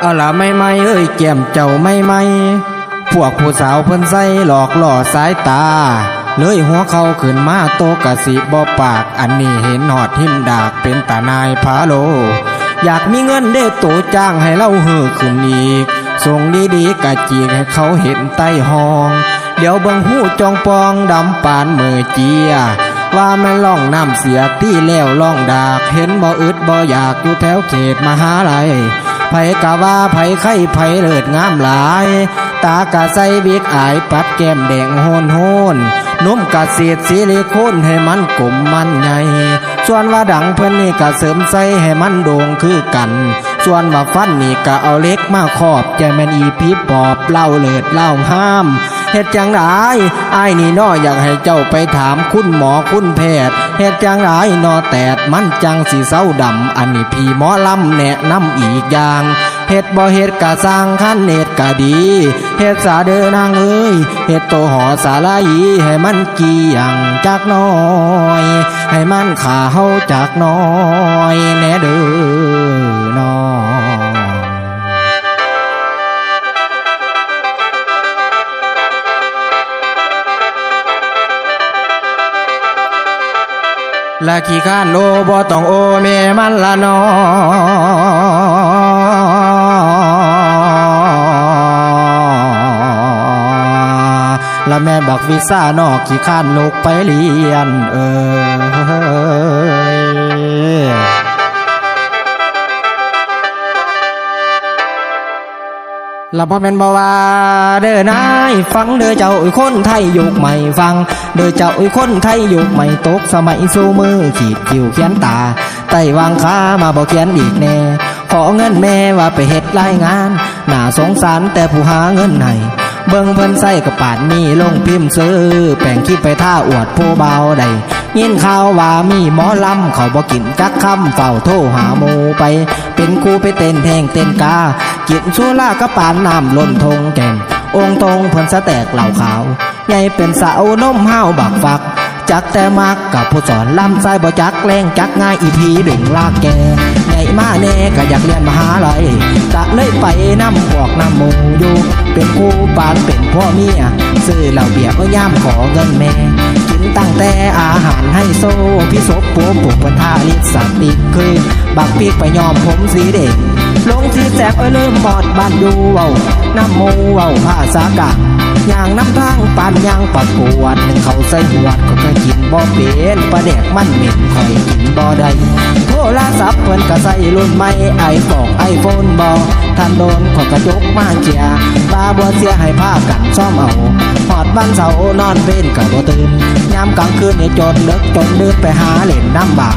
เอาละไม่ไม่เอ้ยแก้มเจ้าไม่ไม่พวกผู้สาวเพิ่นใส่หลอกหล่อสายตา เลยหัวเขาขึ้นมาโตกะสิบ่ปาก อันนี้เห็นหอดทิมดากเป็นตานายพาโล อยากมีเงินได้โตจ้างให้เล่าเฮือขึ้นอีกส่งดีๆกะจีกให้เขาเห็นใต้ห้อง เดี๋ยวเบิ่งหูจองปองดำปานมือเจียว่าแม่ล่องน้ำเสียตี้แล้วล่องดาก เห็นบ่อึดบ่อยากอยู่แถวเขตมหาลัย ไผกะว่าไผไข่ไผเลิศงามหลาย ตากะใส่บิกอายปัดแก้มแดงโหนโหนนุ่มกะเสียดซิลิโคนให้มันกลมมันใหญ่ส่วนว่าดังเพิ่นนี่กะเสริมใส่ให้มันโด่งคือกัน ส่วนว่าฟันนี่กะเอาเล็กมาครอบใจแม่นอีพีปอบเล่าเลิศเล่าห้าม เฮ็ดจังไดอ้นี่น้ออยากให้เจ้าไปถามคุณหมอคุณแพทย์เฮ็ดจังไดนอแตดมันจังสิเศร้าดำ อันนี้พี่หมอลำแนะนำอีกอย่างเฮ็ดบ่เฮ็ดกะสร้างคันเน็ดกะดีเฮ็ดสาเด้อนางเอ้ยเฮ็ดโตหอสาลายีให้มันกี่ยงจักน้อย ให้มันขาเฮาจักน้อยแน่เละขี้ข้านโลบ่ต้องโอเมมันละนอและแม่บักวิซ่านอกขี้ข้านลูกไปเรียนเออ ละพ่อแม่นบ่ว่าเด้อนายฟังเด้อเจ้าอุ้ยคนไทยยุคใหม่ฟัง เด้อเจ้าอุ้ยคนไทยยุคใหม่ตกสมัยสู้มือขีดคิวเขียนตาไต้วางขามาบ่เขียนอีกแน่ขอเงินแม่ว่าไปเฮ็ดรายงานน่าสงสารแต่ผู้หาเงินไหน เบิ่งเพิ่นใส่กระปาดนี่ลงพิมพ์ซื้อ แป้งคิดไปท่าอวดผู้เบาได้ยินข่าวว่ามีหมอลำเขาบ่กินจักคำเฝ้าโทรหาหมูไป เป็นครูไปเต้นเพลงเต้นกากินชัวล่ากระปานน้ำล้นทงแก่งองค์ทงเพิ่นสะแตกเหล่าขาวใหญ่เป็นสาวนมห้าวบักฝัก จักแต่มักกับผู้สอนลำไส้บ่จักแรงจักง่ายอีพีเบ่งลากแก มาแน่ก็อยากเรียนมหาลัยกะเลยไปน้ำพวกน้ำมูอยู่ เป็นครูปานเป็นพ่อเมียซื้อเหล้าเบียร์ก็ย่ามขอเงินแม่กินตั้งแต่อาหารให้โซพี่ศพปัวปุกปันทาลิสติกคือบักปีกไปยอมผมสีเด็ก ลงที่แสกเอ้ยลืมบอดบ้านอยู่เว้าน้ำโมเว้าภาษากะย่างน้ำทางปานยางปักกวดหนึ่งเขาใส่หวดก็เคยกินบ่เป็นปลาแดกมันเหม็นคอยกินบ่ได้ โทรัพท์เพิ่นก็ใส่รุ่นใหม่ไอบอกไอโฟนบ่ท่านโดนขอกระจกมาเจียตาบัวเสียให้ผ้ากันซ่อมเอาหอดบ้านเสานอนเป็นกับบ่ตื่นยามกลางคืนเนี่ยจนเลิกจนเดินไปหาเล่นน้ำบ่า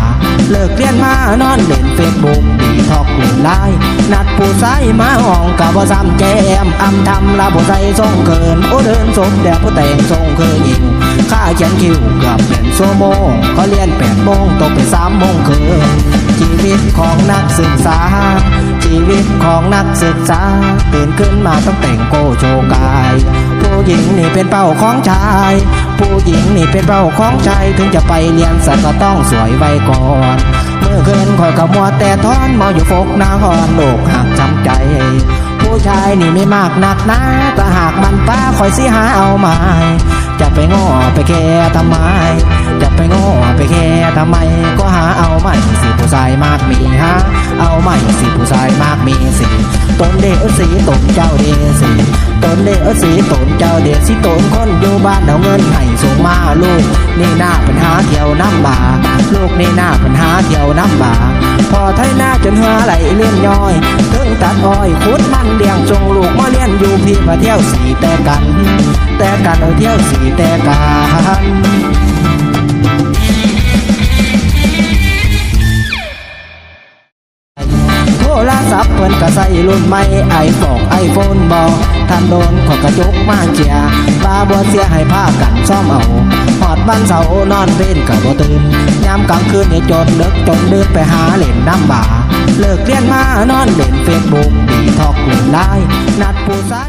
เลิกเรียนมานอนเล่นเฟซบุ๊กดีทอกเล่นไลน์นัดผู้ชายมาห้องกับบ่ซ้ำแจมอำทำลาบ่ใส่ทรงเกินโอ้เดินสมแดดผู้แต่งทรงเคยยิงค่าเขียนคิวกับเป็นชั่วโมงเขาเรียนแปดโมงตกไปสามโมงคืนชีวิตของนักศึกษา ชีวิตของนักศึกษาตื่นขึ้นมาต้องแต่งโกโชกาย ผู้หญิงนี่เป็นเป้าของชาย ผู้หญิงนี่เป็นเป้าของชายถึงจะไปเรียนสัตว์ก็ต้องสวยไว้ก่อนเมื่อคืนคอยขมัวแต่ทอนมาอยู่ฟกนาคอนโลกหักจำใจ ผู้ชายนี่ไม่มากนักนะแต่หากมันป้าคอยสิหาเอาไมายจะไปง้อไปแค่ทำไม จะไปง้อไปแค่ทำไมก็หาเอาไม่สิผู้ชายมากมีฮะเอาไม่สิผู้ชายมากมีสิตนเดอสีตนเจ้าเดสีตนเดอสีตนเจ้าเดสิตนคนอยู่บ้านเอาเงินให้ส่งมาลูกนี่หน้าปัญหาเที่ยวน้ำบาลูกนี่หน้าปัญหาเที่ยวน้ำบาพอไทยหน้าจนหัวไหลเลื่อนย้อยถึงตัดอ้อยขุดมันเลี้ยงจงลูกมาเลี้ยนอยู่พี่มาเที่ยวสีแต่กัน แต่กันเอาเที่ยวสีแต่กัน ใส่รุ่นใหม่ไอบอกไอโฟนบอท่านโดนขอกระจกมาเจียตาบัวเสียให้ผ้ากันซ่อมเอาหอดบ้านเสานอนเล่นกับบ่ตื่นยามกลางคืนเนี่ยจนเลิกจนเดินไปหาเล่นน้ำบ่าเลิกเรียนมานอนเล่นเฟซบุ๊กดีทอกเล่นไลน์นัดผู้ชาย